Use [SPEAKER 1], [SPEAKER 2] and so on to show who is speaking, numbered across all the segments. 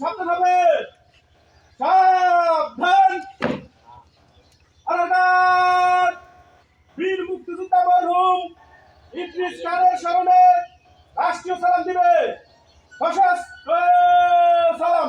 [SPEAKER 1] সাবধান। হবে সাবধান অনাদার বীর মুক্তিযোদ্ধা মরহুম ইদ্রিস খানের স্মরণে রাষ্ট্রীয় সালাম দিবে। সশস্ত্র সালাম।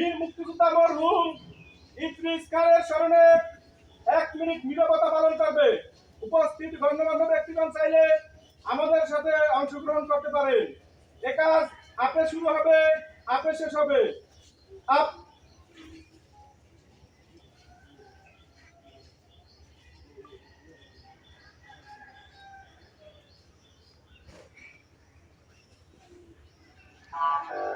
[SPEAKER 1] বীর মুক্তিযোদ্ধা মরহুম ইদ্রিস খানের স্মরণে এক মিনিট নীরবতা পালন করবে। উপস্থিত গণ্যমান্য ব্যক্তিগণ চাইলে আমাদের সাথে অংশগ্রহণ করতে পারে এ কাজ আপে শুরু হবে আপে শেষ হবে। আপ আপ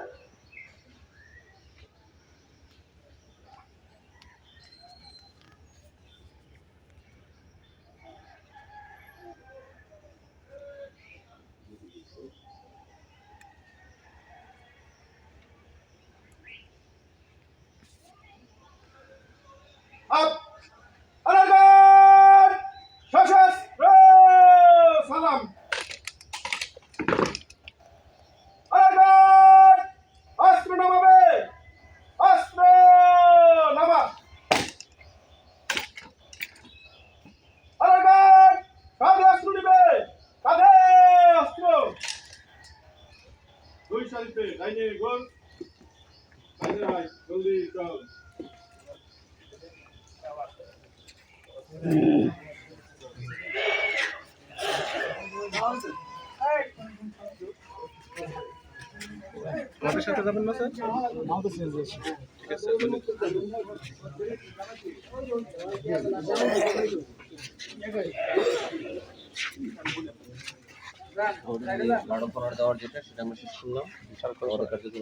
[SPEAKER 1] লাইনে গোল লাইনে ভাই জলদি চল
[SPEAKER 2] আমাদের সাথে যাবেন না স্যার? ঠিক আছে
[SPEAKER 3] পনেরো দেওয়ার যেটা সেটা আমরা শেষ করলাম বড় থেকে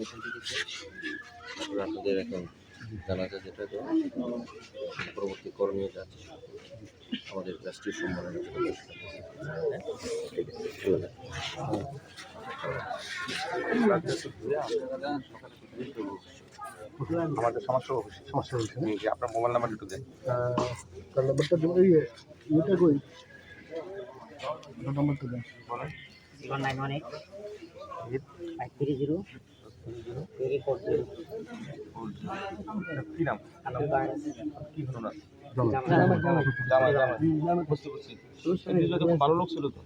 [SPEAKER 3] তারপরে আপনাদের এখন জানাজা যেটা দেওয়া পরবর্তী করণীয় যাচ্ছে আমাদের রাষ্ট্রীয় সম্মানের আছে
[SPEAKER 2] আমাদের সমস্যা সমস্যা?
[SPEAKER 4] যে আপনার মোবাইল নাম্বার একটু দেন
[SPEAKER 2] নাম্বারটা ওটার নাম্বারটা দেন
[SPEAKER 5] zero nine one eight five three zero three four zero
[SPEAKER 4] কি নাম কি হলো না তো ভালো লোক ছিল তো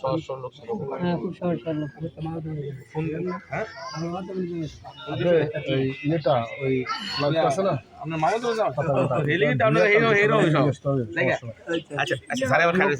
[SPEAKER 4] সহজ সরল লোক ছিল
[SPEAKER 5] হ্যাঁ খুব সহজ সরল
[SPEAKER 4] ফোন হ্যাঁ
[SPEAKER 2] ওই ইয়েটা ওই লাইটটা আছে না
[SPEAKER 4] আপনার মামা তো রেলিং আপনার হিরো হিরো সব আচ্ছা আচ্ছা স্যার আবার খারাপ